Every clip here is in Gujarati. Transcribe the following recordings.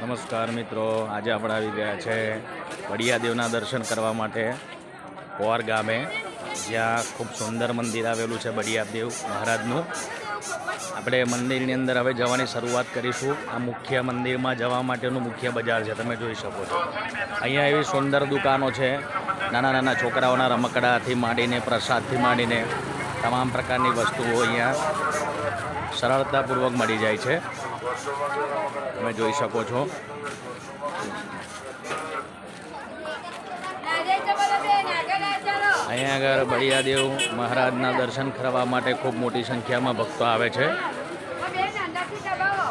નમસ્કાર મિત્રો, આજે આપણે આવી ગયા છે વડિયાદેવના દર્શન કરવા માટે કોર ગામે, જ્યાં ખૂબ સુંદર મંદિર આવેલું છે બડિયાદેવ મહારાજનું. આપણે મંદિરની અંદર હવે જવાની શરૂઆત કરીશું. આ મુખ્ય મંદિરમાં જવા માટેનું મુખ્ય બજાર છે, તમે જોઈ શકો છો. અહીંયા એવી સુંદર દુકાનો છે. નાના નાના છોકરાઓના રમકડાથી માંડીને, પ્રસાદથી માંડીને તમામ પ્રકારની વસ્તુઓ અહીંયા સરળતાપૂર્વક મળી જાય છે. તમે જોઈ શકો છો. અહીંયા આગળ બળિયાદેવ મહારાજના દર્શન કરવા માટે ખૂબ મોટી સંખ્યામાં ભક્તો આવે છે.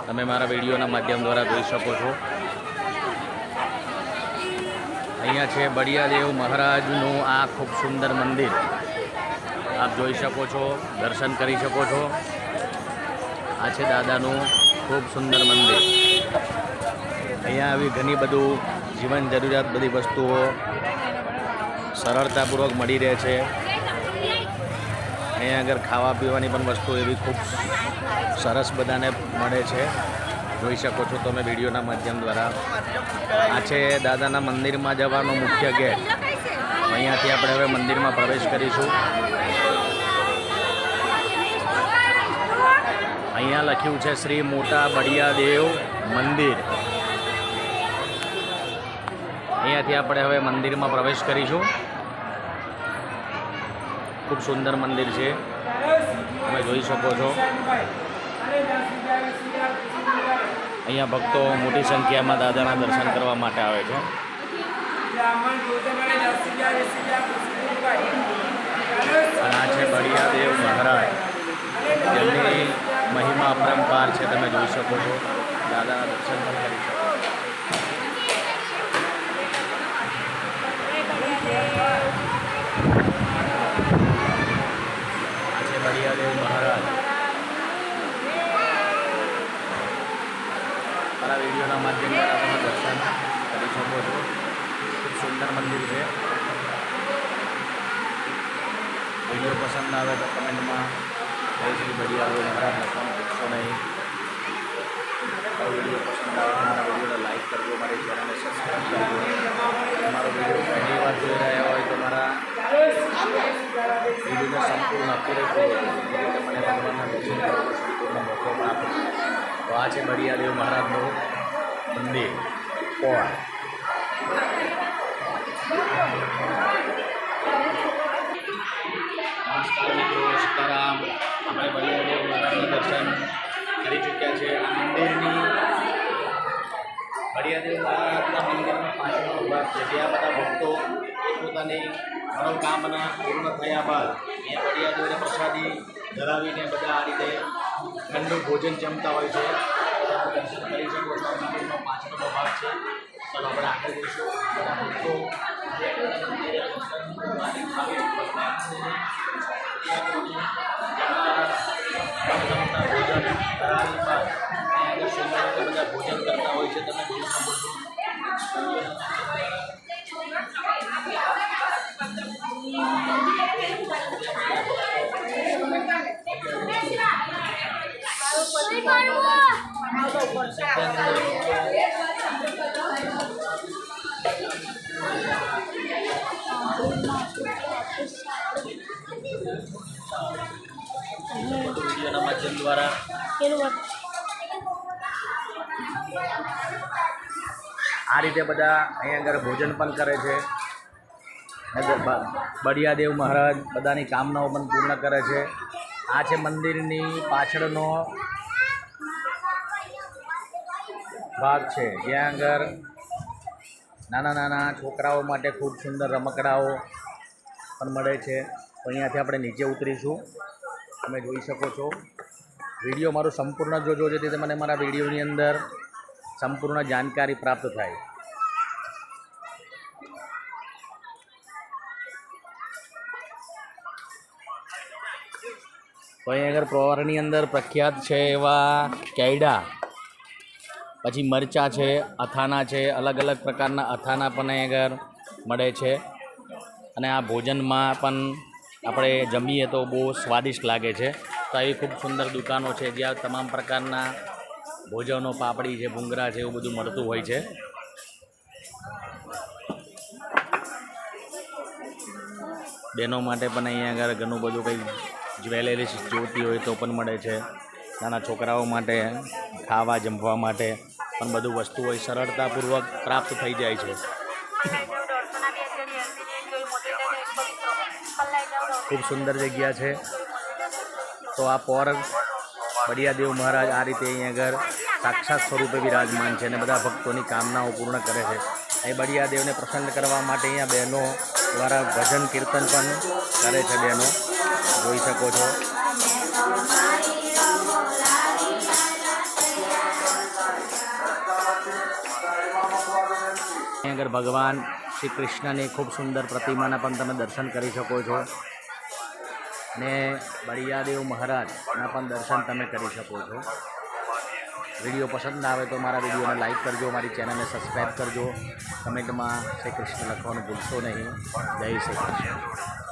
તમે મારા વિડીયોના માધ્યમ દ્વારા જોઈ શકો છો. અહીંયા છે બળિયાદેવ મહારાજનું આ ખૂબ સુંદર મંદિર. આપ જોઈ શકો છો, દર્શન કરી શકો છો. આ છે દાદાનું ખૂબ સુંદર મંદિર. અહીંયા આવી ઘણી બધું જીવન જરૂરિયાત બધી વસ્તુઓ સરળતાપૂર્વક મળી રહે છે. અહીંયા આગળ ખાવા પીવાની પણ વસ્તુ એવી ખૂબ સરસ બધાને મળે છે. જોઈ શકો છો તમે વિડીયોના માધ્યમ દ્વારા. આ છે દાદાના મંદિરમાં જવાનો મુખ્ય ગેટ. અહીંયાથી આપણે હવે મંદિરમાં પ્રવેશ કરીશું. અહીંયા લખ્યું છે શ્રી મોટા બળિયાદેવ મંદિર. અહીંયાથી આપણે હવે મંદિરમાં પ્રવેશ કરીશું. ખૂબ સુંદર મંદિર છે. તમે જોઈ શકો છો. અહીંયા ભક્તો મોટી સંખ્યામાં દાદાના દર્શન કરવા માટે આવે છે. શકો છો દાદાના દર્શન પણ કરી શકો. આજે છે મહારાજ. મારા વિડીયોના માધ્યમ દ્વારા તમે દર્શન કરી શકો છો. ખૂબ સુંદર મંદિર છે. વીડિયો પસંદ આવે તો કમેન્ટમાં જય શ્રી બળિયાદેવ મહારાજ લખવાનું ભૂલશો નહીં મારો વીડિયો પસંદ આવે તો મારા વિડીયોને લાઈક કરજો મારી ચેનલને સબસ્ક્રાઈબ કરજો તમારો વીડિયો પહેલી વાર જોઈ રહ્યા હોય તો મારા વિડીયોને સંપૂર્ણ પૂરેપૂરો તમને ભગવાનના દર્શન કરવાનો મોકો આપે તો આ છે બળિયાદેવ મહારાજનું મંદિર કોણ આપણે બળિયાદેવ મહારાજના દર્શન કરી ચૂક્યા છે આ મંદિરની બળિયાદેવ મહારાજના મંદિરમાં પાછળનો ભાગ છે. જ્યાં બધા ભક્તો પોતાની મનોકામના પૂર્ણ થયા બાદ અહીંયા બળિયાદેવને પ્રસાદી ધરાવીને બધા આ રીતે ઠંડુ ભોજન જમતા હોય છે. દર્શન કરી શકો છો મંદિરનો પાછળનો ભાગ છે. ચાલો આપણે આગળ જઈશું. ભક્તો ભોજન કરતા હોય છે. તમે દ્વારા આ રીતે બધા અહીંયા આગળ ભોજન પણ કરે છે. બળિયાદેવ મહારાજ બધાની કામનાઓ પણ પૂર્ણ કરે છે. આ છે મંદિરની પાછળનો ભાગ છે. જ્યાં આગળ નાના નાના છોકરાઓ માટે ખૂબ સુંદર રમકડાઓ પણ મળે છે. અહીંયાથી આપણે નીચે ઉતરીશું. તમે જોઈ શકો છો. વીડિયો મારો સંપૂર્ણ જોજો જેથી તમને મારા વિડીયોની અંદર સંપૂર્ણ જાણકારી પ્રાપ્ત થાય. તો અહીં આગળ પ્રવારની અંદર પ્રખ્યાત છે એવા કેયડા. પછી મરચાં છે, અથાણા છે, અલગ અલગ પ્રકારના અથાણા પણ અહીં આગળ મળે છે. અને આ ભોજનમાં પણ આપણે જમીએ તો બહુ સ્વાદિષ્ટ લાગે છે. તો તો આવી ખૂબ સુંદર દુકાનો છે, જ્યાં તમામ પ્રકારના ભોજનો, પાપડી છે ભૂંગરા છે, એવું બધું મળતું હોય છે. બહેનો માટે પણ અહીંયા આગળ ઘણું બધું કંઈ જ્વેલરીસ જોતી હોય તો પણ મળે છે. નાના છોકરાઓ માટે, ખાવા જમવા માટે. પણ બધું વસ્તુ હોય, સરળતાપૂર્વક પ્રાપ્ત થઈ જાય છે. ખૂબ સુંદર જગ્યા છે. તો આ પોર બડિયાદેવ મહારાજ આ રીતે અહીં આગળ સાક્ષાત સ્વરૂપે વિરાજમાન છે અને બધા ભક્તોની કામનાઓ પૂર્ણ કરે છે. એ બળિયાદેવને પ્રસન્ન કરવા માટે અહીંયા બહેનો દ્વારા ભજન કીર્તન પણ કરે છે, બહેનો. જોઈ શકો છો. આગળ ભગવાન શ્રી કૃષ્ણની ખૂબ સુંદર પ્રતિમાના પણ તમે દર્શન કરી શકો છો. ને બળિયાદેવ મહારાજના પણ દર્શન તમે કરી શકો છો. વીડિયો પસંદ ના આવે તો મારા વિડીયોને લાઈક કરજો, મારી ચેનલને સબસ્ક્રાઈબ કરજો. કમેન્ટમાં શ્રી કૃષ્ણ લખવાનું ભૂલશો નહીં. જય શ્રી કૃષ્ણ.